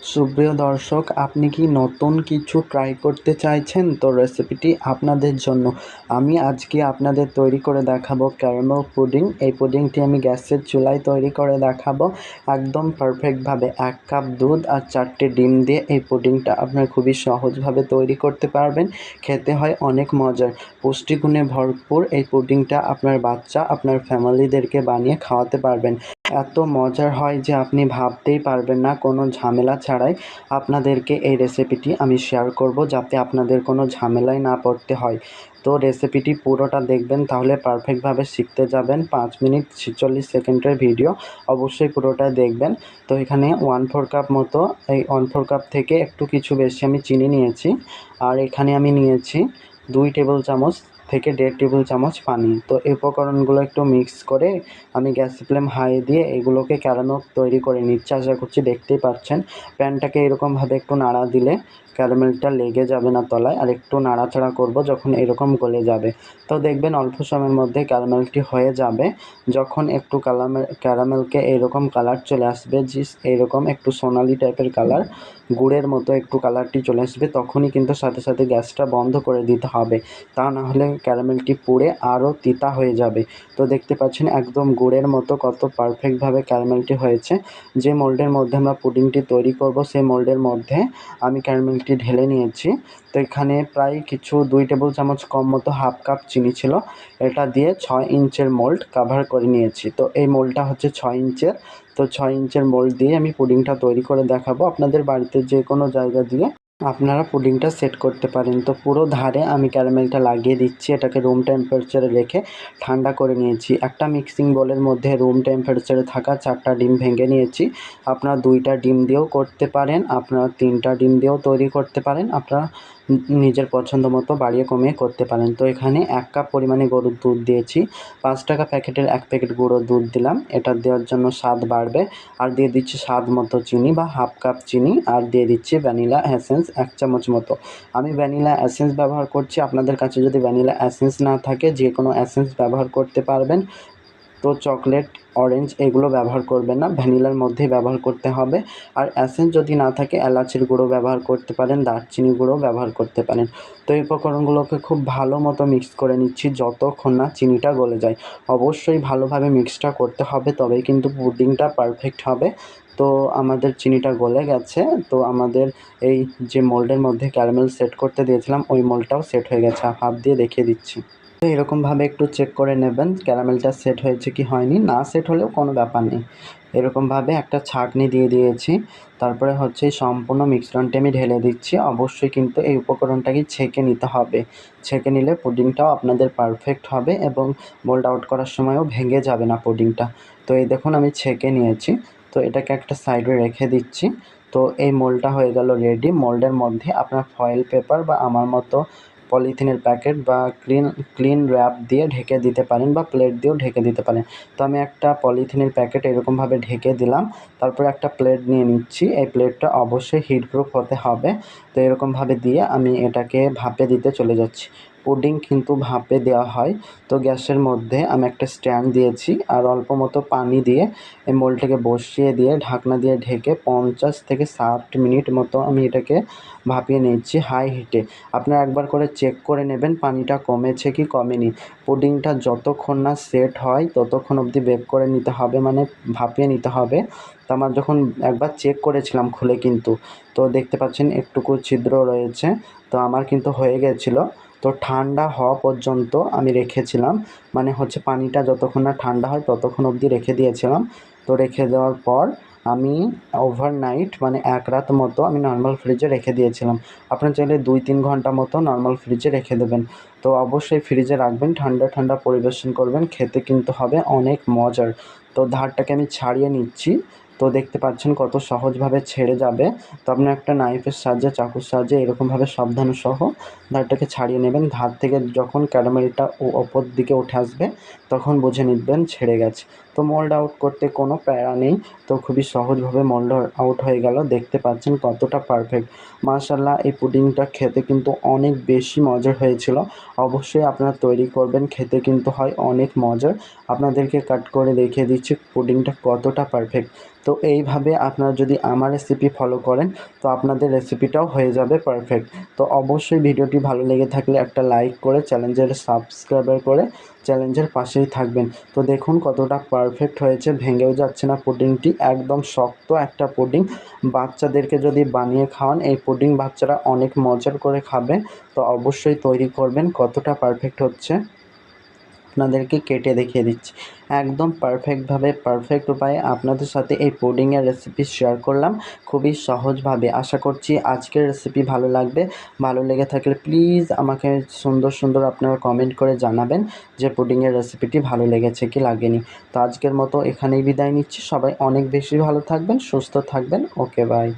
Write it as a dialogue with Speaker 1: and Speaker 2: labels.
Speaker 1: সুপ্রিয় দর্শক, আপনি কি নতুন কিছু ট্রাই করতে চাইছেন? তো রেসিপিটি আপনাদের জন্য। আমি আজকে আপনাদের তৈরি করে দেখাবো ক্যারামেল পুডিং এই পুডিংটি আমি গ্যাসের চুলায় তৈরি করে দেখাবো। একদম পারফেক্টভাবে এক কাপ দুধ আর চারটে ডিম দিয়ে এই পুডিংটা আপনার খুবই সহজভাবে তৈরি করতে পারবেন। খেতে হয় অনেক মজার। পুষ্টিগুণে ভরপুর এই পুডিংটা আপনার বাচ্চা, আপনার ফ্যামিলিদেরকে বানিয়ে খাওয়াতে পারবেন। এত মজার হয় যে আপনি ভাবতেই পারবেন না কোনো ঝামেলা ছাড়াই আপনাদেরকে এই রেসিপিটি আমি শেয়ার করব যাতে আপনাদের কোনো ঝামেলায় না পড়তে হয়। তো রেসিপিটি পুরোটা দেখবেন তাহলে পারফেক্টভাবে শিখতে যাবেন। পাঁচ মিনিট ছেচল্লিশ সেকেন্ডের ভিডিও অবশ্যই পুরোটা দেখবেন। তো এখানে ওয়ান ফোর কাপ মতো, এই ওয়ান ফোর কাপ থেকে একটু কিছু বেশি আমি চিনি নিয়েছি। আর এখানে আমি নিয়েছি দুই টেবিল চামচ থেকে দেড় টেবিল চামচ পানি। তো এই উপকরণগুলো একটু মিক্স করে আমি গ্যাস ফ্লেম হাই দিয়ে এগুলোকে ক্যারামেল তৈরি করে নিচ্ছি। আশা করছি দেখতেই পাচ্ছেন প্যানটাকে এরকমভাবে একটু নাড়া দিলে ক্যারামেলটা লেগে যাবে না তলায় আর একটু নাড়াচাড়া করব যখন এরকম গলে যাবে। তো দেখবেন অল্প সময়ের মধ্যে ক্যারামেলটি হয়ে যাবে। যখন একটু কালামে ক্যারামেলকে এরকম কালার চলে আসবে যে এরকম একটু সোনালি টাইপের কালার, গুড়ের মতো একটু কালারটি চলে আসবে, তখনই কিন্তু সাথে সাথে গ্যাসটা বন্ধ করে দিতে হবে। তা না হলে ক্যারামেলটি পুড়ে আরও তিতা হয়ে যাবে। তো দেখতে পাচ্ছেন একদম গুড়ের মতো কত পারফেক্টভাবে ক্যারামেলটি হয়েছে। যে মোল্ডের মধ্যে আমরা পুডিংটি তৈরি করব, সেই মোল্ডের মধ্যে আমি ক্যারামেলটি ঢেলে নিয়েছি। তো এখানে প্রায় কিছু দুই টেবিল চামচ কম মতো হাফ কাপ চিনি ছিল। এটা দিয়ে ছয় ইঞ্চের মোল্ড কাভার করে নিয়েছি। তো এই মোল্ডটা হচ্ছে ছয় ইঞ্চের। তো ছয় ইঞ্চের মোল্ড দিয়ে আমি পুডিংটা তৈরি করে দেখাবো। আপনাদের বাড়িতে যে কোনো জায়গা দিয়ে আপনারা পুডিংটা সেট করতে পারেন। তো পুরো ধারে আমি ক্যারামেলটা লাগিয়ে দিচ্ছি। এটাকে রুম টেম্পারেচারে রেখে ঠান্ডা করে নিয়েছি। একটা মিক্সিং বলের মধ্যে রুম টেম্পারেচারে থাকা চারটা ডিম ভেঙে নিয়েছি। আপনারা দুইটা ডিম দিয়েও করতে পারেন। আপনারা তিনটা ডিম দিয়েও তৈরি করতে পারেন। আপনারা নিজের পছন্দ মতো বাড়িয়ে কমিয়ে করতে পারেন। তো এখানে এক কাপ পরিমাণে গরুর দুধ দিয়েছি। পাঁচ টাকা প্যাকেটের এক প্যাকেট গুঁড়ো দুধ দিলাম। এটা দেওয়ার জন্য স্বাদ বাড়বে। আর দিয়ে দিচ্ছি স্বাদ মতো চিনি বা হাফ কাপ চিনি। আর দিয়ে দিচ্ছি ভ্যানিলা অ্যাসেন্স এক চামচ মতো। আমি ভ্যানিলা অ্যাসেন্স ব্যবহার করছি। আপনাদের কাছে যদি ভ্যানিলা অ্যাসেন্স না থাকে, যে কোনো অ্যাসেন্স ব্যবহার করতে পারবেন। তো চকলেট, অরেঞ্জ এগুলো ব্যবহার করবেন না। ভ্যানিলার মধ্যেই ব্যবহার করতে হবে। আর অ্যাসেন্স যদি না থাকে, এলাচির গুঁড়ো ব্যবহার করতে পারেন, দারচিনি গুঁড়ো ব্যবহার করতে পারেন। তো এই উপকরণগুলোকে খুব ভালো মতো মিক্স করে নিচ্ছি যতক্ষণ না চিনিটা গলে যায়। অবশ্যই ভালোভাবে মিক্সটা করতে হবে, তবেই কিন্তু পুডিংটা পারফেক্ট হবে। তো আমাদের চিনিটা গলে গেছে। তো আমাদের এই যে মোল্ডের মধ্যে ক্যারামেল সেট করতে দিয়েছিলাম, ওই মোল্ডটাও সেট হয়ে গেছে। হাত দিয়ে দেখিয়ে দিচ্ছি। এরকমভাবে একটু চেক করে নেবেন ক্যারামেলটা সেট হয়েছে কি হয়নি, না সেট হলেও কোনো ব্যাপার নেই। এরকমভাবে একটা ছাঁকনি দিয়ে দিয়েছি, তারপরে হচ্ছে সম্পূর্ণ মিশ্রণটি আমি ঢেলে দিচ্ছি। অবশ্যই কিন্তু এই উপকরণটাকে ছেঁকে নিতে হবে। ছেঁকে নিলে পুডিংটাও আপনাদের পারফেক্ট হবে এবং মোল্ড আউট করার সময়ও ভেঙে যাবে না পুডিংটা। তো এই দেখুন আমি ছেঁকে নিয়েছি, তো এটাকে একটা সাইডে রেখে দিচ্ছি। তো এই মোল্ডটা হয়ে গেল রেডি মোল্ডের মধ্যে আপনার ফয়েল পেপার বা আমার মতো পলিথিনের প্যাকেট বা ক্লিন ক্লিন র্যাপ দিয়ে ঢেকে দিতে পারেন বা প্লেট দিয়েও ঢেকে দিতে পারেন। তো আমি একটা পলিথিনের প্যাকেট এরকমভাবে ঢেকে দিলাম। তারপরে একটা প্লেট নিয়ে নিচ্ছি। এই প্লেটটা অবশ্যই হিট প্রুফ হতে হবে। তো এরকমভাবে দিয়ে আমি এটাকে ভাপে দিতে চলে যাচ্ছি। পুডিং কিন্তু ভাপে দেওয়া হয়। তো গ্যাসের মধ্যে আমি একটা স্ট্যান্ড দিয়েছি আর অল্প মতো পানি দিয়ে এই মোলটাকে বসিয়ে দিয়ে, ঢাকনা দিয়ে ঢেকে পঞ্চাশ থেকে ষাট মিনিট মতো আমি এটাকে ভাপিয়ে নিচ্ছি হাই হিটে আপনারা একবার করে চেক করে নেবেন, পানিটা কমেছে কি কমেনি। পুডিংটা যতক্ষণ না সেট হয়, ততক্ষণ অবধি বেক করে নিতে হবে মানে ভাপিয়ে নিতে হবে। তো আমার যখন একবার চেক করেছিলাম খুলে কিন্তু, তো দেখতে পাচ্ছেন একটুকু ছিদ্র রয়েছে। তো আমার কিন্তু হয়ে গেছিল। তো ঠান্ডা হওয়া পর্যন্ত আমি রেখেছিলাম। মানে হচ্ছে পানিটা যতক্ষণ না ঠান্ডা হয় ততক্ষণ অবধি রেখে দিয়েছিলাম। তো রেখে দেওয়ার পর আমি ওভারনাইট মানে এক রাত মতো আমি নর্মাল ফ্রিজে রেখে দিয়েছিলাম। আপনার চাইলে দুই তিন ঘণ্টা মতো নর্মাল ফ্রিজে রেখে দেবেন। তো অবশ্যই ফ্রিজে রাখবেন, ঠান্ডা ঠান্ডা পরিবেশন করবেন, খেতে কিন্তু হবে অনেক মজার। তো ধারটাকে আমি ছাড়িয়ে নিচ্ছি। তো দেখতে পাচ্ছেন কত সহজভাবে ছেড়ে যাবে। তো আপনি একটা নাইফের সাহায্যে, চাকুর সাহায্যে এরকমভাবে সাবধান সহ ধারটাকে ছাড়িয়ে নেবেন। ধার থেকে যখন ক্যারামেলটা ওপর দিকে উঠে আসবে, তখন বুঝে নিবেন ছেড়ে গেছে। তো মোল্ড আউট করতে কোনো প্যারা নেই। তো খুবই সহজভাবে মোল্ড আউট হয়ে গেল। দেখতে পাচ্ছেন কতটা পারফেক্ট মাশাল্লাহ এই পুডিংটা খেতে কিন্তু অনেক বেশি মজার হয়েছিল। অবশ্যই আপনারা তৈরি করবেন, খেতে কিন্তু হয় অনেক মজার। আপনাদেরকে কাট করে দেখিয়ে দিচ্ছি পুডিংটা কতটা পারফেক্ট তো এইভাবে আপনারা যদি আমার রেসিপি ফলো করেন, তো আপনাদের রেসিপিটাও হয়ে যাবে পারফেক্ট তো অবশ্যই ভিডিওটি ভালো লেগে থাকলে একটা লাইক করে চ্যালেঞ্জের সাবস্ক্রাইবার করে চ্যালেঞ্জের পাশেই থাকবেন। তো দেখুন কতটা পারফেক্ট হয়েছে, ভেঙেও যাচ্ছে না পুডিংটি, একদম শক্ত একটা পুডিং। বাচ্চাদেরকে যদি বানিয়ে খাওয়ান, এই পুডিং বাচ্চারা অনেক মজার করে খাবে। তো অবশ্যই তৈরি করবেন, কতটা পারফেক্ট হচ্ছে। আপনাদেরকে কেটে দেখিয়ে দিচ্ছি। একদম পারফেক্টভাবে পারফেক্ট উপায়ে আপনাদের সাথে এই পুডিংয়ের রেসিপি শেয়ার করলাম। খুবই সহজভাবে আশা করছি আজকের রেসিপি ভালো লাগবে। ভালো লেগে থাকলে প্লিজ আমাকে সুন্দর সুন্দর আপনারা কমেন্ট করে জানাবেন যে পুডিংয়ের রেসিপিটি ভালো লেগেছে কি লাগেনি। তো আজকের মতো এখানেই বিদায় নিচ্ছি। সবাই অনেক বেশি ভালো থাকবেন, সুস্থ থাকবেন। Okay bye